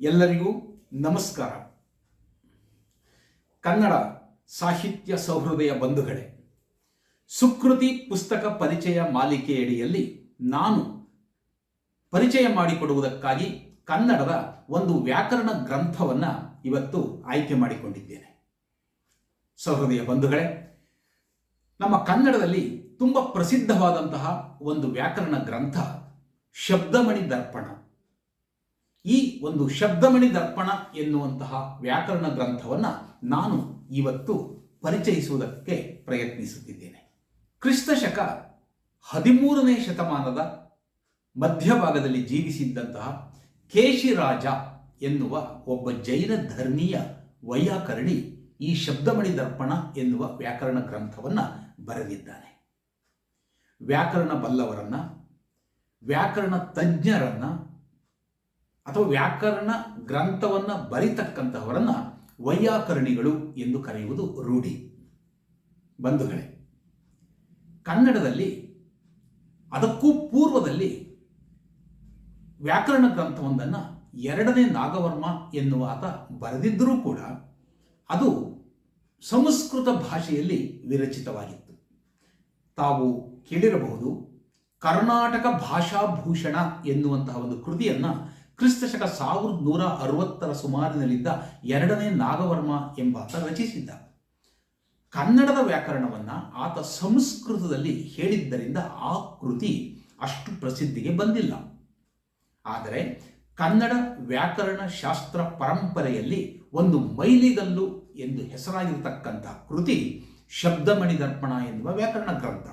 ಎಲ್ಲರಿಗೂ ನಮಸ್ಕಾರ. ಕನ್ನಡ ಸಾಹಿತ್ಯ ಸೌಹೃದಯ ಬಂಧುಗಳೇ, ಸುಕೃತಿ ಪುಸ್ತಕ ಪರಿಚಯ ಮಾಲಿಕೆಯಡಿಯಲ್ಲಿ ನಾನು ಪರಿಚಯ ಮಾಡಿಕೊಡುವುದಕ್ಕಾಗಿ ಕನ್ನಡದ ಒಂದು ವ್ಯಾಕರಣ ಗ್ರಂಥವನ್ನು ಇವತ್ತು ಆಯ್ಕೆ ಮಾಡಿಕೊಂಡಿದ್ದೇನೆ. ಸಹೃದಯ ಬಂಧುಗಳೇ, ನಮ್ಮ ಕನ್ನಡದಲ್ಲಿ ತುಂಬ ಪ್ರಸಿದ್ಧವಾದಂತಹ ಒಂದು ವ್ಯಾಕರಣ ಗ್ರಂಥ ಶಬ್ದಮಣಿ ದರ್ಪಣ ಈ ಒಂದು ಶಬ್ದಮಣಿ ದರ್ಪಣ ಎನ್ನುವಂತಹ ವ್ಯಾಕರಣ ಗ್ರಂಥವನ್ನು ನಾನು ಇವತ್ತು ಪರಿಚಯಿಸುವುದಕ್ಕೆ ಪ್ರಯತ್ನಿಸುತ್ತಿದ್ದೇನೆ. ಕ್ರಿಸ್ತಶಕ ಹದಿಮೂರನೇ ಶತಮಾನದ ಮಧ್ಯಭಾಗದಲ್ಲಿ ಜೀವಿಸಿದ್ದಂತಹ ಕೇಶಿರಾಜ ಎನ್ನುವ ಒಬ್ಬ ಜೈನ ಧರ್ಮೀಯ ವೈಯಾಕರಣಿ ಈ ಶಬ್ದಮಣಿ ದರ್ಪಣ ಎನ್ನುವ ವ್ಯಾಕರಣ ಗ್ರಂಥವನ್ನು ಬರೆದಿದ್ದಾನೆ. ವ್ಯಾಕರಣ ಬಲ್ಲವರನ್ನ, ವ್ಯಾಕರಣ ತಜ್ಞರನ್ನ ಅಥವಾ ವ್ಯಾಕರಣ ಗ್ರಂಥವನ್ನು ಬರಿತಕ್ಕಂತಹವರನ್ನ ವೈಯಾಕರಣಿಗಳು ಎಂದು ಕರೆಯುವುದು ರೂಢಿ. ಬಂಧುಗಳೇ, ಕನ್ನಡದಲ್ಲಿ ಅದಕ್ಕೂ ಪೂರ್ವದಲ್ಲಿ ವ್ಯಾಕರಣ ಗ್ರಂಥವೊಂದನ್ನು ಎರಡನೇ ನಾಗವರ್ಮ ಎನ್ನುವ ಆತ ಬರೆದಿದ್ದರೂ ಕೂಡ ಅದು ಸಂಸ್ಕೃತ ಭಾಷೆಯಲ್ಲಿ ವಿರಚಿತವಾಗಿತ್ತು. ತಾವು ಕೇಳಿರಬಹುದು, ಕರ್ನಾಟಕ ಭಾಷಾಭೂಷಣ ಎನ್ನುವಂತಹ ಒಂದು ಕೃತಿಯನ್ನು ಕ್ರಿಸ್ತಶಕ ಸಾವಿರದ ನೂರ ಅರವತ್ತರ ಸುಮಾರಿನಲ್ಲಿದ್ದ ಎರಡನೇ ನಾಗವರ್ಮ ಎಂಬಾತ ರಚಿಸಿದ್ದ. ಕನ್ನಡದ ವ್ಯಾಕರಣವನ್ನು ಆತ ಸಂಸ್ಕೃತದಲ್ಲಿ ಹೇಳಿದ್ದರಿಂದ ಆ ಕೃತಿ ಅಷ್ಟು ಪ್ರಸಿದ್ಧಿಗೆ ಬಂದಿಲ್ಲ. ಆದರೆ ಕನ್ನಡ ವ್ಯಾಕರಣ ಶಾಸ್ತ್ರ ಪರಂಪರೆಯಲ್ಲಿ ಒಂದು ಮೈಲಿಗಲ್ಲು ಎಂದು ಹೆಸರಾಗಿರತಕ್ಕಂಥ ಕೃತಿ ಶಬ್ದಮಣಿ ದರ್ಪಣ ಎನ್ನುವ ವ್ಯಾಕರಣ ಗ್ರಂಥ.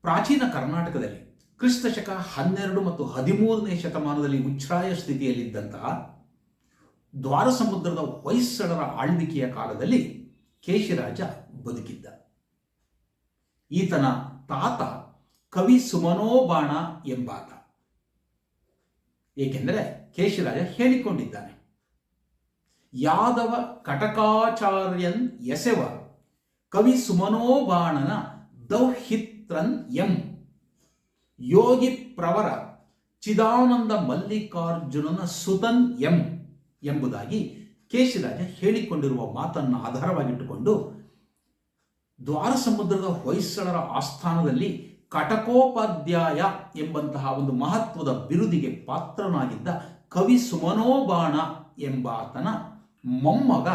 ಪ್ರಾಚೀನ ಕರ್ನಾಟಕದಲ್ಲಿ ಕ್ರಿಸ್ತಶಕ ಹನ್ನೆರಡು ಮತ್ತು ಹದಿಮೂರನೇ ಶತಮಾನದಲ್ಲಿ ಉಚ್ಛ್ರಾಯ ಸ್ಥಿತಿಯಲ್ಲಿದ್ದಂತಹ ದ್ವಾರ ಸಮುದ್ರದ ಹೊಯ್ಸಳರ ಆಳ್ವಿಕೆಯ ಕಾಲದಲ್ಲಿ ಕೇಶಿರಾಜ ಬದುಕಿದ್ದ. ಈತನ ತಾತ ಕವಿ ಸುಮನೋಬಾಣ ಎಂಬಾತ. ಏಕೆಂದರೆ ಕೇಶಿರಾಜ ಹೇಳಿಕೊಂಡಿದ್ದಾನೆ, ಯಾದವ ಕಟಕಾಚಾರ್ಯನ್ ಎಸೆವ ಕವಿ ಸುಮನೋಬಾಣನ ದೌಹಿತ್ರನ್ ಎಂ. ಯೋಗಿ ಪ್ರವರ ಚಿದಾನಂದ ಮಲ್ಲಿಕಾರ್ಜುನನ ಸುತನ್ ಎಂ ಎಂಬುದಾಗಿ ಕೇಶಿರಾಜ ಹೇಳಿಕೊಂಡಿರುವ ಮಾತನ್ನು ಆಧಾರವಾಗಿಟ್ಟುಕೊಂಡು ದ್ವಾರ ಸಮುದ್ರದ ಹೊಯ್ಸಳರ ಆಸ್ಥಾನದಲ್ಲಿ ಕಟಕೋಪಾಧ್ಯಾಯ ಎಂಬಂತಹ ಒಂದು ಮಹತ್ವದ ಬಿರುದಿಗೆ ಪಾತ್ರನಾಗಿದ್ದ ಕವಿ ಸುಮನೋಬಾಣ ಎಂಬಾತನ ಮೊಮ್ಮಗ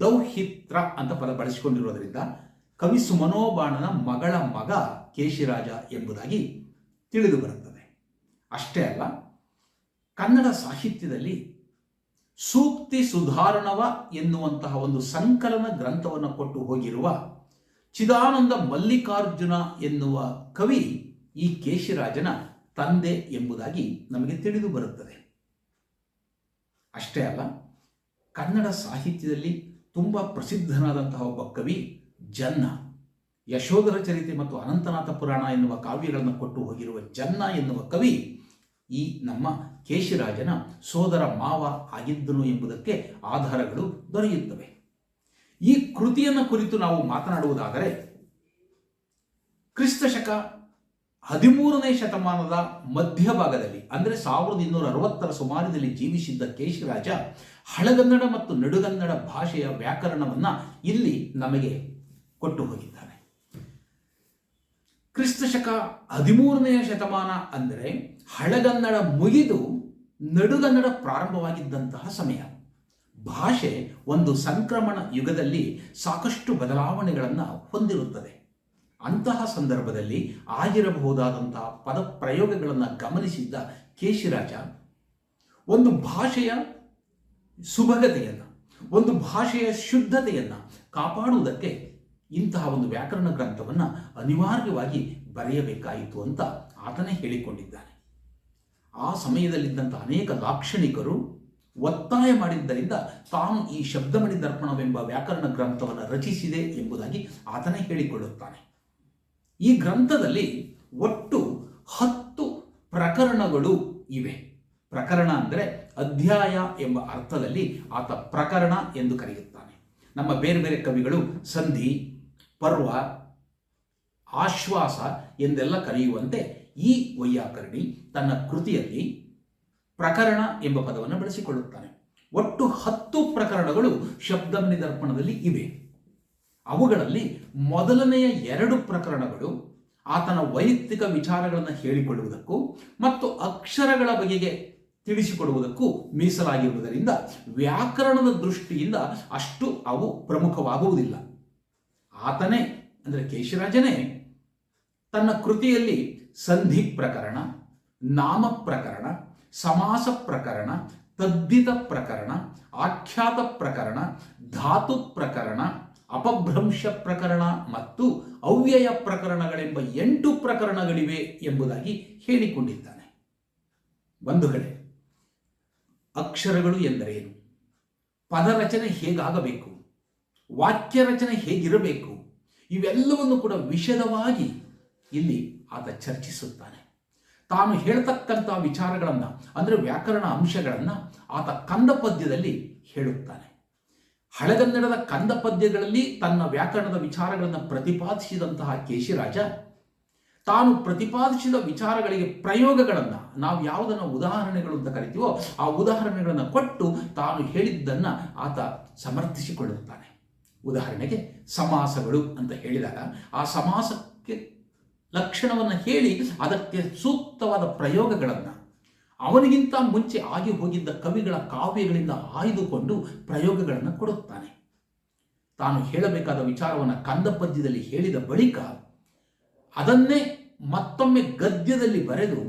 ದೌಹಿತ್ರ ಅಂತ ಪದ ಬಳಸಿಕೊಂಡಿರುವುದರಿಂದ ಕವಿ ಸುಮನೋಬಾಣನ ಮಗಳ ಮಗ ಕೇಶಿರಾಜ ಎಂಬುದಾಗಿ ತಿಳಿದು ಬರುತ್ತದೆ. ಅಷ್ಟೇ ಅಲ್ಲ, ಕನ್ನಡ ಸಾಹಿತ್ಯದಲ್ಲಿ ಸೂಕ್ತಿ ಸುಧಾರಣವ ಎನ್ನುವಂತಹ ಒಂದು ಸಂಕಲನ ಗ್ರಂಥವನ್ನು ಕೊಟ್ಟು ಹೋಗಿರುವ ಚಿದಾನಂದ ಮಲ್ಲಿಕಾರ್ಜುನ ಎನ್ನುವ ಕವಿ ಈ ಕೇಶಿರಾಜನ ತಂದೆ ಎಂಬುದಾಗಿ ನಮಗೆ ತಿಳಿದು ಬರುತ್ತದೆ. ಅಷ್ಟೇ ಅಲ್ಲ, ಕನ್ನಡ ಸಾಹಿತ್ಯದಲ್ಲಿ ತುಂಬ ಪ್ರಸಿದ್ಧನಾದಂತಹ ಒಬ್ಬ ಕವಿ ಜನ್ನ. ಯಶೋಧರ ಚರಿತೆ ಮತ್ತು ಅನಂತನಾಥ ಪುರಾಣ ಎನ್ನುವ ಕಾವ್ಯಗಳನ್ನು ಕೊಟ್ಟು ಹೋಗಿರುವ ಜನ್ನ ಎನ್ನುವ ಕವಿ ಈ ನಮ್ಮ ಕೇಶಿರಾಜನ ಸೋದರ ಮಾವ ಆಗಿದ್ದನು ಎಂಬುದಕ್ಕೆ ಆಧಾರಗಳು ದೊರೆಯುತ್ತವೆ. ಈ ಕೃತಿಯನ್ನು ಕುರಿತು ನಾವು ಮಾತನಾಡುವುದಾದರೆ ಕ್ರಿಸ್ತಶಕ ಹದಿಮೂರನೇ ಶತಮಾನದ ಮಧ್ಯಭಾಗದಲ್ಲಿ, ಅಂದರೆ ಸಾವಿರದ ಇನ್ನೂರ ಅರವತ್ತರ ಸುಮಾರಿನಲ್ಲಿ ಜೀವಿಸಿದ್ದ ಕೇಶಿರಾಜ ಹಳಗನ್ನಡ ಮತ್ತು ನಡುಗನ್ನಡ ಭಾಷೆಯ ವ್ಯಾಕರಣವನ್ನು ಇಲ್ಲಿ ನಮಗೆ ಕೊಟ್ಟು ಹೋಗಿದ್ದಾನೆ ಕ್ರಿಸ್ತಶಕ ಹದಿಮೂರನೆಯ ಶತಮಾನ ಅಂದರೆ ಹಳಗನ್ನಡ ಮುಗಿದು ನಡುಗನ್ನಡ ಪ್ರಾರಂಭವಾಗಿದ್ದಂತಹ ಸಮಯ. ಭಾಷೆ ಒಂದು ಸಂಕ್ರಮಣ ಯುಗದಲ್ಲಿ ಸಾಕಷ್ಟು ಬದಲಾವಣೆಗಳನ್ನು ಹೊಂದಿರುತ್ತದೆ. ಅಂತಹ ಸಂದರ್ಭದಲ್ಲಿ ಆಗಿರಬಹುದಾದಂತಹ ಪದ ಪ್ರಯೋಗಗಳನ್ನು ಗಮನಿಸಿದ್ದ ಕೇಶಿರಾಜ, ಒಂದು ಭಾಷೆಯ ಸುಭಗತೆಯನ್ನು, ಒಂದು ಭಾಷೆಯ ಶುದ್ಧತೆಯನ್ನು ಕಾಪಾಡುವುದಕ್ಕೆ ಇಂತಹ ಒಂದು ವ್ಯಾಕರಣ ಗ್ರಂಥವನ್ನು ಅನಿವಾರ್ಯವಾಗಿ ಬರೆಯಬೇಕಾಯಿತು ಅಂತ ಆತನೇ ಹೇಳಿಕೊಂಡಿದ್ದಾನೆ. ಆ ಸಮಯದಲ್ಲಿದ್ದಂಥ ಅನೇಕ ಲಾಕ್ಷಣಿಕರು ಒತ್ತಾಯ ಮಾಡಿದ್ದರಿಂದ ತಾನು ಈ ಶಬ್ದಮಣಿ ದರ್ಪಣವೆಂಬ ವ್ಯಾಕರಣ ಗ್ರಂಥವನ್ನು ರಚಿಸಿದೆ ಎಂಬುದಾಗಿ ಆತನೇ ಹೇಳಿಕೊಳ್ಳುತ್ತಾನೆ. ಈ ಗ್ರಂಥದಲ್ಲಿ ಒಟ್ಟು ಹತ್ತು ಪ್ರಕರಣಗಳು ಇವೆ. ಪ್ರಕರಣ ಅಂದರೆ ಅಧ್ಯಾಯ ಎಂಬ ಅರ್ಥದಲ್ಲಿ ಆತ ಪ್ರಕರಣ ಎಂದು ಕರೆಯುತ್ತಾನೆ. ನಮ್ಮ ಬೇರೆ ಬೇರೆ ಕವಿಗಳು ಸಂಧಿ ಪರ್ವ, ಆಶ್ವಾಸ ಎಂದೆಲ್ಲ ಕರೆಯುವಂತೆ ಈ ವೈಯಾಕರಣಿ ತನ್ನ ಕೃತಿಯಲ್ಲಿ ಪ್ರಕರಣ ಎಂಬ ಪದವನ್ನು ಬಳಸಿಕೊಳ್ಳುತ್ತಾನೆ. ಒಟ್ಟು ಹತ್ತು ಪ್ರಕರಣಗಳು ಶಬ್ದ ನಿದರ್ಪಣದಲ್ಲಿ ಇವೆ. ಅವುಗಳಲ್ಲಿ ಮೊದಲನೆಯ ಎರಡು ಪ್ರಕರಣಗಳು ಆತನ ವೈಯಕ್ತಿಕ ವಿಚಾರಗಳನ್ನು ಹೇಳಿಕೊಳ್ಳುವುದಕ್ಕೂ ಮತ್ತು ಅಕ್ಷರಗಳ ಬಗೆಗೆ ತಿಳಿಸಿಕೊಡುವುದಕ್ಕೂ ಮೀಸಲಾಗಿರುವುದರಿಂದ ವ್ಯಾಕರಣದ ದೃಷ್ಟಿಯಿಂದ ಅಷ್ಟು ಅವು ಪ್ರಮುಖವಾಗುವುದಿಲ್ಲ. ಆತನೇ, ಅಂದರೆ ಕೇಶರಾಜನೇ, ತನ್ನ ಕೃತಿಯಲ್ಲಿ ಸಂಧಿ ಪ್ರಕರಣ, ನಾಮ ಪ್ರಕರಣ, ಸಮಾಸ ಪ್ರಕರಣ, ತದ್ದಿತ ಪ್ರಕರಣ, ಆಖ್ಯಾತ ಪ್ರಕರಣ, ಧಾತು ಪ್ರಕರಣ, ಅಪಭ್ರಂಶ ಪ್ರಕರಣ ಮತ್ತು ಅವ್ಯಯ ಪ್ರಕರಣಗಳೆಂಬ ಎಂಟು ಪ್ರಕರಣಗಳಿವೆ ಎಂಬುದಾಗಿ ಹೇಳಿಕೊಂಡಿದ್ದಾನೆ. ಬಂಧುಗಳೇ ಅಕ್ಷರಗಳು ಎಂದರೇನು? ಪದರಚನೆ ಹೇಗಾಗಬೇಕು? ವಾಕ್ಯ ರಚನೆ ಹೇಗಿರಬೇಕು? ಇವೆಲ್ಲವನ್ನು ಕೂಡ ವಿಷದವಾಗಿ ಇಲ್ಲಿ ಆತ ಚರ್ಚಿಸುತ್ತಾನೆ. ತಾನು ಹೇಳ್ತಕ್ಕಂಥ ವಿಚಾರಗಳನ್ನು, ಅಂದರೆ ವ್ಯಾಕರಣ ಅಂಶಗಳನ್ನು ಆತ ಕಂದ ಪದ್ಯದಲ್ಲಿ ಹೇಳುತ್ತಾನೆ. ಹಳೆಗನ್ನಡದ ಕಂದ ಪದ್ಯಗಳಲ್ಲಿ ತನ್ನ ವ್ಯಾಕರಣದ ವಿಚಾರಗಳನ್ನು ಪ್ರತಿಪಾದಿಸಿದಂತಹ ಕೇಶಿರಾಜ, ತಾನು ಪ್ರತಿಪಾದಿಸಿದ ವಿಚಾರಗಳಿಗೆ ಪ್ರಯೋಗಗಳನ್ನು, ನಾವು ಯಾವುದನ್ನು ಉದಾಹರಣೆಗಳು ಅಂತ ಕರಿತೀವೋ ಆ ಉದಾಹರಣೆಗಳನ್ನು ಕೊಟ್ಟು ತಾನು ಹೇಳಿದ್ದನ್ನು ಆತ ಸಮರ್ಥಿಸಿಕೊಳ್ಳುತ್ತಾನೆ. ಉದಾಹರಣೆಗೆ ಸಮಾಸಗಳು ಅಂತ ಹೇಳಿದಾಗ ಆ ಸಮಾಸಕ್ಕೆ ಲಕ್ಷಣವನ್ನು ಹೇಳಿ ಅದಕ್ಕೆ ಸೂಕ್ತವಾದ ಪ್ರಯೋಗಗಳನ್ನು, ಅವನಿಗಿಂತ ಮುಂಚೆ ಆಗಿ ಹೋಗಿದ್ದ ಕವಿಗಳ ಕಾವ್ಯಗಳಿಂದ ಆಯ್ದುಕೊಂಡು ಪ್ರಯೋಗಗಳನ್ನು ಕೊಡುತ್ತಾನೆ. ತಾನು ಹೇಳಬೇಕಾದ ವಿಚಾರವನ್ನು ಕಂದ ಪದ್ಯದಲ್ಲಿ ಹೇಳಿದ ಬಳಿಕ ಅದನ್ನೇ ಮತ್ತೊಮ್ಮೆ ಗದ್ಯದಲ್ಲಿ ಬರೆದು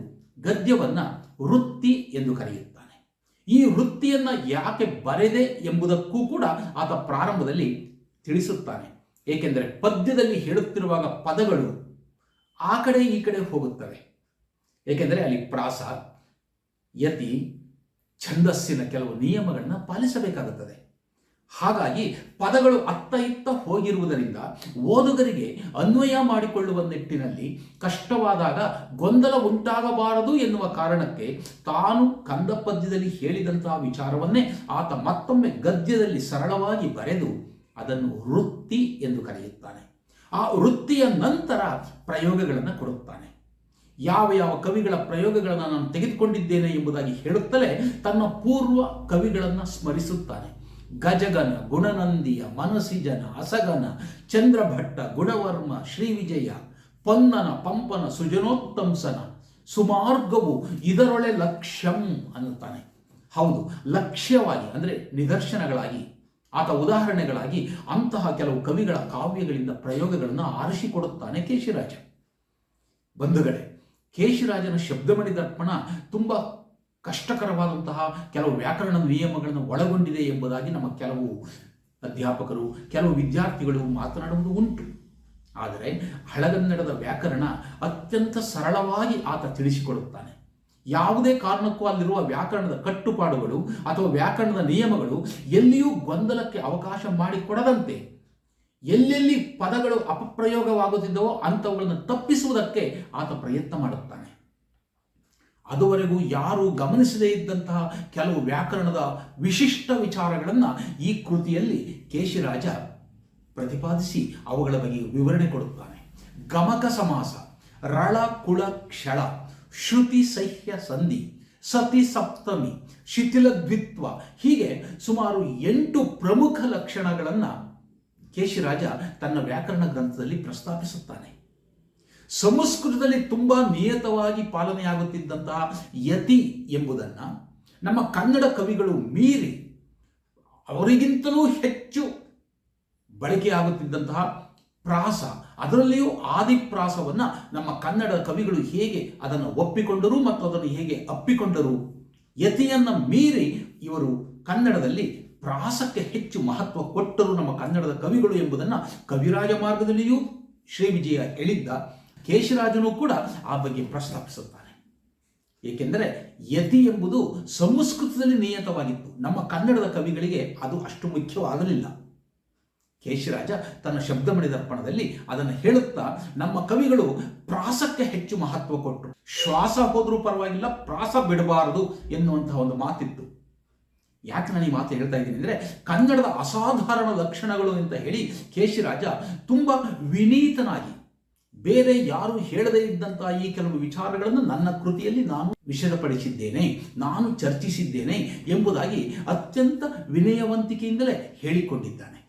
ಗದ್ಯವನ್ನು ವೃತ್ತಿ ಎಂದು ಕರೆಯುತ್ತಾನೆ. ಈ ವೃತ್ತಿಯನ್ನು ಯಾಕೆ ಬರೆದೆ ಎಂಬುದಕ್ಕೂ ಕೂಡ ಆತ ಪ್ರಾರಂಭದಲ್ಲಿ ತಿಳಿಸುತ್ತಾನೆ. ಏಕೆಂದರೆ ಪದ್ಯದಲ್ಲಿ ಹೇಳುತ್ತಿರುವಾಗ ಪದಗಳು ಆ ಕಡೆ ಈ ಕಡೆ ಹೋಗುತ್ತವೆ. ಏಕೆಂದರೆ ಅಲ್ಲಿ ಪ್ರಾಸ, ಯತಿ, ಛಂದಸ್ಸಿನ ಕೆಲವು ನಿಯಮಗಳನ್ನ ಪಾಲಿಸಬೇಕಾಗುತ್ತದೆ. ಹಾಗಾಗಿ ಪದಗಳು ಅತ್ತ ಇತ್ತ ಹೋಗಿರುವುದರಿಂದ ಓದುಗರಿಗೆ ಅನ್ವಯ ಮಾಡಿಕೊಳ್ಳುವ ನಿಟ್ಟಿನಲ್ಲಿ ಕಷ್ಟವಾದಾಗ ಗೊಂದಲ ಉಂಟಾಗಬಾರದು ಎನ್ನುವ ಕಾರಣಕ್ಕೆ ತಾನು ಕಂದ ಪದ್ಯದಲ್ಲಿ ಹೇಳಿದಂತಹ ವಿಚಾರವನ್ನೇ ಆತ ಮತ್ತೊಮ್ಮೆ ಗದ್ಯದಲ್ಲಿ ಸರಳವಾಗಿ ಬರೆದು ಅದನ್ನು ವೃತ್ತಿ ಎಂದು ಕರೆಯುತ್ತಾನೆ. ಆ ವೃತ್ತಿಯ ನಂತರ ಪ್ರಯೋಗಗಳನ್ನು ಕೊಡುತ್ತಾನೆ. ಯಾವ ಯಾವ ಕವಿಗಳ ಪ್ರಯೋಗಗಳನ್ನು ನಾನು ತೆಗೆದುಕೊಂಡಿದ್ದೇನೆ ಎಂಬುದಾಗಿ ಹೇಳುತ್ತಲೇ ತನ್ನ ಪೂರ್ವ ಕವಿಗಳನ್ನು ಸ್ಮರಿಸುತ್ತಾನೆ. ಗಜಗನ, ಗುಣನಂದಿಯ, ಮನಸಿಜನ, ಅಸಗನ, ಚಂದ್ರಭಟ್ಟ, ಗುಣವರ್ಮ, ಶ್ರೀವಿಜಯ, ಪೊನ್ನನ, ಪಂಪನ, ಸುಜನೋತ್ತಂಸನ, ಸುಮಾರ್ಗವು ಇದರೊಳೆ ಲಕ್ಷ್ಯಂ ಅನ್ನುತ್ತಾನೆ. ಹೌದು, ಲಕ್ಷ್ಯವಾಗಿ ಅಂದರೆ ನಿದರ್ಶನಗಳಾಗಿ ಆತ ಉದಾಹರಣೆಗಳಾಗಿ ಅಂತಹ ಕೆಲವು ಕವಿಗಳ ಕಾವ್ಯಗಳಿಂದ ಪ್ರಯೋಗಗಳನ್ನು ಆರಿಸಿಕೊಡುತ್ತಾನೆ ಕೇಶಿರಾಜ. ಬಂಧುಗಳೇ, ಕೇಶಿರಾಜನ ಶಬ್ದಮಣಿ ದರ್ಪಣ ತುಂಬ ಕಷ್ಟಕರವಾದಂತಹ ಕೆಲವು ವ್ಯಾಕರಣ ನಿಯಮಗಳನ್ನು ಒಳಗೊಂಡಿದೆ ಎಂಬುದಾಗಿ ನಮ್ಮ ಕೆಲವು ಅಧ್ಯಾಪಕರು, ಕೆಲವು ವಿದ್ಯಾರ್ಥಿಗಳು ಮಾತನಾಡುವುದು ಉಂಟು. ಆದರೆ ಹಳಗನ್ನಡದ ವ್ಯಾಕರಣ ಅತ್ಯಂತ ಸರಳವಾಗಿ ಆತ ತಿಳಿಸಿಕೊಡುತ್ತಾನೆ. ಯಾವುದೇ ಕಾರಣಕ್ಕೂ ಅಲ್ಲಿರುವ ವ್ಯಾಕರಣದ ಕಟ್ಟುಪಾಡುಗಳು ಅಥವಾ ವ್ಯಾಕರಣದ ನಿಯಮಗಳು ಎಲ್ಲಿಯೂ ಗೊಂದಲಕ್ಕೆ ಅವಕಾಶ ಮಾಡಿಕೊಡದಂತೆ. ಎಲ್ಲೆಲ್ಲಿ ಪದಗಳು ಅಪಪ್ರಯೋಗವಾಗುತ್ತಿದ್ದವೋ ಅಂಥವುಗಳನ್ನು ತಪ್ಪಿಸುವುದಕ್ಕೆ ಆತ ಪ್ರಯತ್ನ ಮಾಡುತ್ತಾನೆ. ಅದುವರೆಗೂ ಯಾರು ಗಮನಿಸದೇ ಇದ್ದಂತಹ ಕೆಲವು ವ್ಯಾಕರಣದ ವಿಶಿಷ್ಟ ವಿಚಾರಗಳನ್ನು ಈ ಕೃತಿಯಲ್ಲಿ ಕೇಶಿರಾಜ ಪ್ರತಿಪಾದಿಸಿ ಅವುಗಳ ಬಗ್ಗೆ ವಿವರಣೆ ಕೊಡುತ್ತಾನೆ. ಗಮಕ ಸಮಾಸ ರಳ ಕುಳ ಕ್ಷಳ. ಶ್ರುತಿ ಸಹ್ಯ ಸಂಧಿ, ಸತಿ ಸಪ್ತಮಿ, ಶಿಥಿಲ ದ್ವಿತ್ವ, ಹೀಗೆ ಸುಮಾರು ಎಂಟು ಪ್ರಮುಖ ಲಕ್ಷಣಗಳನ್ನು ಕೇಶಿರಾಜ ತನ್ನ ವ್ಯಾಕರಣ ಗ್ರಂಥದಲ್ಲಿ ಪ್ರಸ್ತಾಪಿಸುತ್ತಾನೆ. ಸಂಸ್ಕೃತದಲ್ಲಿ ತುಂಬ ನಿಯತವಾಗಿ ಪಾಲನೆಯಾಗುತ್ತಿದ್ದಂತಹ ಯತಿ ಎಂಬುದನ್ನು ನಮ್ಮ ಕನ್ನಡ ಕವಿಗಳು ಮೀರಿ ಅವರಿಗಿಂತಲೂ ಹೆಚ್ಚು ಬಳಕೆಯಾಗುತ್ತಿದ್ದಂತಹ ಪ್ರಾಸ ಅದರಲ್ಲಿಯೂ ಆದಿಪ್ರಾಸವನ್ನು ನಮ್ಮ ಕನ್ನಡ ಕವಿಗಳು ಹೇಗೆ ಅದನ್ನು ಒಪ್ಪಿಕೊಂಡರು ಮತ್ತು ಅದನ್ನು ಹೇಗೆ ಅಪ್ಪಿಕೊಂಡರು? ಯತಿಯನ್ನು ಮೀರಿ ಇವರು ಕನ್ನಡದಲ್ಲಿ ಪ್ರಾಸಕ್ಕೆ ಹೆಚ್ಚು ಮಹತ್ವ ಕೊಟ್ಟರು ನಮ್ಮ ಕನ್ನಡದ ಕವಿಗಳು ಎಂಬುದನ್ನು ಕವಿರಾಜ ಮಾರ್ಗದಲ್ಲಿಯೂ ಶ್ರೀ ವಿಜಯ ಹೇಳಿದ್ದ. ಕೇಶರಾಜನು ಕೂಡ ಆ ಬಗ್ಗೆ ಪ್ರಸ್ತಾಪಿಸುತ್ತಾನೆ. ಏಕೆಂದರೆ ಯತಿ ಎಂಬುದು ಸಂಸ್ಕೃತದಲ್ಲಿ ನಿಯತವಾಗಿತ್ತು. ನಮ್ಮ ಕನ್ನಡದ ಕವಿಗಳಿಗೆ ಅದು ಅಷ್ಟು ಮುಖ್ಯವಾಗಲಿಲ್ಲ. ಕೇಶರಾಜ ತನ್ನ ಶಬ್ದಮಣಿ ದರ್ಪಣದಲ್ಲಿ ಅದನ್ನು ಹೇಳುತ್ತಾ, ನಮ್ಮ ಕವಿಗಳು ಪ್ರಾಸಕ್ಕೆ ಹೆಚ್ಚು ಮಹತ್ವ ಕೊಟ್ಟರು ಶ್ವಾಸ ಹೋದರೂ ಪರವಾಗಿಲ್ಲ, ಪ್ರಾಸ ಬಿಡಬಾರದು ಎನ್ನುವಂತಹ ಒಂದು ಮಾತಿತ್ತು. ಯಾಕೆ ನಾನು ಈ ಮಾತು ಹೇಳ್ತಾ ಇದ್ದೀನಿ ಅಂದರೆ, ಕನ್ನಡದ ಅಸಾಧಾರಣ ಲಕ್ಷಣಗಳು ಅಂತ ಹೇಳಿ ಕೇಶಿರಾಜ ತುಂಬ ವಿನೀತನಾಗಿ, ಬೇರೆ ಯಾರು ಹೇಳದೇ ಇದ್ದಂತಹ ಈ ಕೆಲವು ವಿಚಾರಗಳನ್ನು ನನ್ನ ಕೃತಿಯಲ್ಲಿ ನಾನು ವಿಷದಪಡಿಸಿದ್ದೇನೆ, ನಾನು ಚರ್ಚಿಸಿದ್ದೇನೆ ಎಂಬುದಾಗಿ ಅತ್ಯಂತ ವಿನಯವಂತಿಕೆಯಿಂದಲೇ ಹೇಳಿಕೊಂಡಿದ್ದಾನೆ.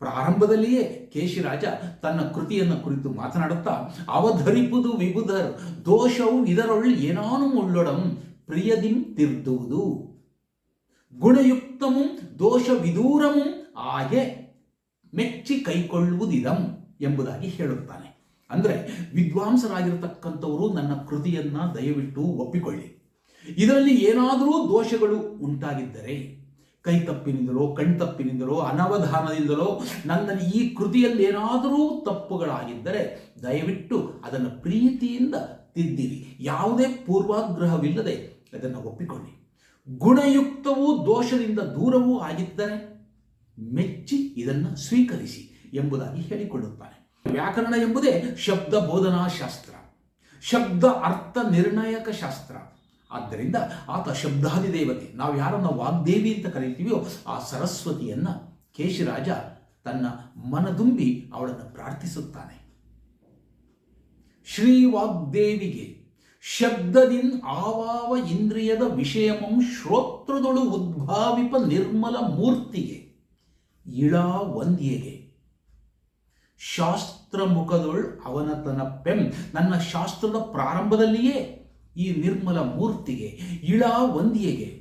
ಪ್ರಾರಂಭದಲ್ಲಿಯೇ ಕೇಶಿರಾಜ ತನ್ನ ಕೃತಿಯನ್ನು ಕುರಿತು ಮಾತನಾಡುತ್ತಾ, ಅವಧರಿಪುದು ವಿಬುಧರ್, ದೋಷವು ಇದರೊಳ್ ಏನಾನು ಮುಳ್ಳೊಡಂ, ಪ್ರಿಯದಿಂ ತಿರ್ದುವುದು. ಗುಣಯುಕ್ತಮು ದೋಷ ವಿದೂರಮು ಆಗೆ ಮೆಚ್ಚಿ ಕೈಕೊಳ್ಳುವುದಿದಂ ಎಂಬುದಾಗಿ ಹೇಳುತ್ತಾನೆ. ಅಂದರೆ ವಿದ್ವಾಂಸರಾಗಿರತಕ್ಕಂಥವರು ನನ್ನ ಕೃತಿಯನ್ನು ದಯವಿಟ್ಟು ಒಪ್ಪಿಕೊಳ್ಳಿ. ಇದರಲ್ಲಿ ಏನಾದರೂ ದೋಷಗಳು ಉಂಟಾಗಿದ್ದರೆ ಕೈ ತಪ್ಪಿನಿಂದಲೋ ಕಣ್ತಪ್ಪಿನಿಂದಲೋ, ಅನವಧಾನದಿಂದಲೋ ನನ್ನ ಈ ಕೃತಿಯಲ್ಲಿ ಏನಾದರೂ ತಪ್ಪುಗಳಾಗಿದ್ದರೆ ದಯವಿಟ್ಟು ಅದನ್ನು ಪ್ರೀತಿಯಿಂದ ತಿದ್ದಿರಿ. ಯಾವುದೇ ಪೂರ್ವಾಗ್ರಹವಿಲ್ಲದೆ ಅದನ್ನು ಒಪ್ಪಿಕೊಳ್ಳಿ. ಗುಣಯುಕ್ತವೂ ದೋಷದಿಂದ ದೂರವೂ ಆಗಿದ್ದರೆ ಮೆಚ್ಚಿ ಇದನ್ನು ಸ್ವೀಕರಿಸಿ ಎಂಬುದಾಗಿ ಹೇಳಿಕೊಳ್ಳುತ್ತಾನೆ. ವ್ಯಾಕರಣ ಎಂಬುದೇ ಶಬ್ದ ಬೋಧನಾ ಶಾಸ್ತ್ರ ಶಬ್ದ ಅರ್ಥ ನಿರ್ಣಾಯಕ ಶಾಸ್ತ್ರ. ಆದ್ದರಿಂದ ಆತ ಶಬ್ದಾದಿ ದೇವತೆ. ನಾವು ಯಾರನ್ನ ವಾಗ್ದೇವಿ ಅಂತ ಕರೀತೀವೋ ಆ ಸರಸ್ವತಿಯನ್ನ ಕೇಶಿರಾಜ ತನ್ನ ಮನದುಂಬಿ ಅವಳನ್ನು ಪ್ರಾರ್ಥಿಸುತ್ತಾನೆ. ಶ್ರೀ ವಾಗ್ದೇವಿಗೆ ಶಬ್ದದಿನ್ ಆವಾವ ಇಂದ್ರಿಯದ ವಿಷಯಮಂ ಶ್ರೋತ್ರದೊಳು ಉದ್ಭಾವಿಪ ನಿರ್ಮಲ ಮೂರ್ತಿಗೆ ಇಳಾ ವಂದ್ಯೆಗೆ. ಶಾಸ್ತ್ರ ಮುಖದೊಳ್ ಅವನತನ ಪೆಂ. ನನ್ನ ಶಾಸ್ತ್ರದ ಪ್ರಾರಂಭದಲ್ಲಿಯೇ ಈ ನಿರ್ಮಲ ಮೂರ್ತಿಗೆ, ಇಳಾ ವಂದಿಯೆಗೆ,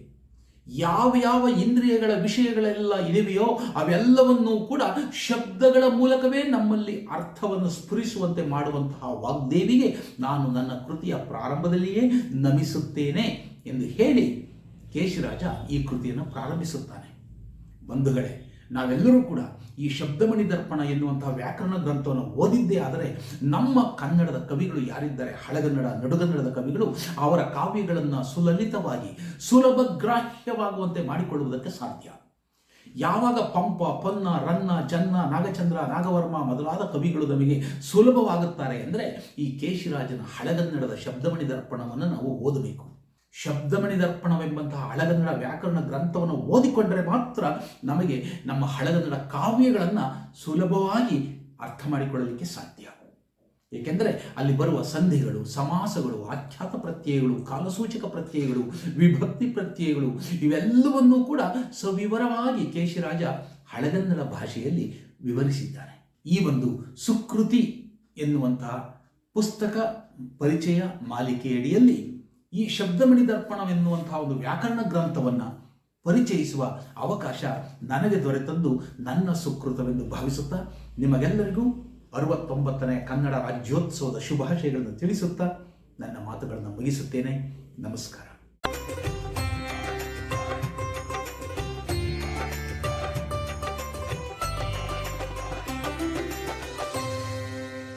ಯಾವ ಯಾವ ಇಂದ್ರಿಯಗಳ ವಿಷಯಗಳೆಲ್ಲ ಇದೆಯೋ ಅವೆಲ್ಲವನ್ನೂ ಕೂಡ ಶಬ್ದಗಳ ಮೂಲಕವೇ ನಮ್ಮಲ್ಲಿ ಅರ್ಥವನ್ನು ಸ್ಫುರಿಸುವಂತೆ ಮಾಡುವಂತಹ ವಾಗ್ದೇವಿಗೆ ನಾನು ನನ್ನ ಕೃತಿಯ ಪ್ರಾರಂಭದಲ್ಲಿಯೇ ನಮಿಸುತ್ತೇನೆ ಎಂದು ಹೇಳಿ ಕೇಶಿರಾಜ ಈ ಕೃತಿಯನ್ನು ಪ್ರಾರಂಭಿಸುತ್ತಾನೆ. ಬಂಧುಗಳೇ ನಾವೆಲ್ಲರೂ ಕೂಡ ಈ ಶಬ್ದಮಣಿ ದರ್ಪಣ ಎನ್ನುವಂತಹ ವ್ಯಾಕರಣ ಗ್ರಂಥವನ್ನು ಓದಿದ್ದೇ ಆದರೆ ನಮ್ಮ ಕನ್ನಡದ ಕವಿಗಳು ಯಾರಿದ್ದಾರೆ? ಹಳಗನ್ನಡ, ನಡುಗನ್ನಡದ ಕವಿಗಳು ಅವರ ಕಾವ್ಯಗಳನ್ನು ಸುಲಲಿತವಾಗಿ ಸುಲಭ ಗ್ರಾಹ್ಯವಾಗುವಂತೆ ಮಾಡಿಕೊಳ್ಳುವುದಕ್ಕೆ ಸಾಧ್ಯ. ಯಾವಾಗ ಪಂಪ, ಪನ್ನ, ರನ್ನ, ಜನ್ನ, ನಾಗಚಂದ್ರ, ನಾಗವರ್ಮ ಮೊದಲಾದ ಕವಿಗಳು ನಮಗೆ ಸುಲಭವಾಗುತ್ತಾರೆ ಅಂದರೆ ಈ ಕೇಶಿರಾಜನ ಹಳಗನ್ನಡದ ಶಬ್ದಮಣಿ ದರ್ಪಣವನ್ನು ನಾವು ಓದಬೇಕು. ಶಬ್ದಮಣಿ ದರ್ಪಣವೆಂಬಂತಹ ಹಳಗನ್ನಡ ವ್ಯಾಕರಣ ಗ್ರಂಥವನ್ನು ಓದಿಕೊಂಡರೆ ಮಾತ್ರ ನಮಗೆ ನಮ್ಮ ಹಳಗನ್ನಡ ಕಾವ್ಯಗಳನ್ನು ಸುಲಭವಾಗಿ ಅರ್ಥ ಮಾಡಿಕೊಳ್ಳಲಿಕ್ಕೆ ಸಾಧ್ಯ. ಏಕೆಂದರೆ ಅಲ್ಲಿ ಬರುವ ಸಂಧಿಗಳು, ಸಮಾಸಗಳು, ಆಖ್ಯಾತ ಪ್ರತ್ಯಯಗಳು, ಕಾಲಸೂಚಕ ಪ್ರತ್ಯಯಗಳು, ವಿಭಕ್ತಿ ಪ್ರತ್ಯಯಗಳು ಇವೆಲ್ಲವನ್ನೂ ಕೂಡ ಸವಿವರವಾಗಿ ಕೇಶಿರಾಜ ಹಳಗನ್ನಡ ಭಾಷೆಯಲ್ಲಿ ವಿವರಿಸಿದ್ದಾನೆ. ಈ ಒಂದು ಸುಕೃತಿ ಎನ್ನುವಂತಹ ಪುಸ್ತಕ ಪರಿಚಯ ಮಾಲಿಕೆಯಡಿಯಲ್ಲಿ ಈ ಶಬ್ದಮಣಿ ದರ್ಪಣವೆನ್ನುವಂತಹ ಒಂದು ವ್ಯಾಕರಣ ಗ್ರಂಥವನ್ನು ಪರಿಚಯಿಸುವ ಅವಕಾಶ ನನಗೆ ದೊರೆತದ್ದು ನನ್ನ ಸುಕೃತವೆಂದು ಭಾವಿಸುತ್ತಾ, ನಿಮಗೆಲ್ಲರಿಗೂ ಅರವತ್ತೊಂಬತ್ತನೇ ಕನ್ನಡ ರಾಜ್ಯೋತ್ಸವದ ಶುಭಾಶಯಗಳನ್ನು ತಿಳಿಸುತ್ತಾ ನನ್ನ ಮಾತುಗಳನ್ನು ಮುಗಿಸುತ್ತೇನೆ. ನಮಸ್ಕಾರ.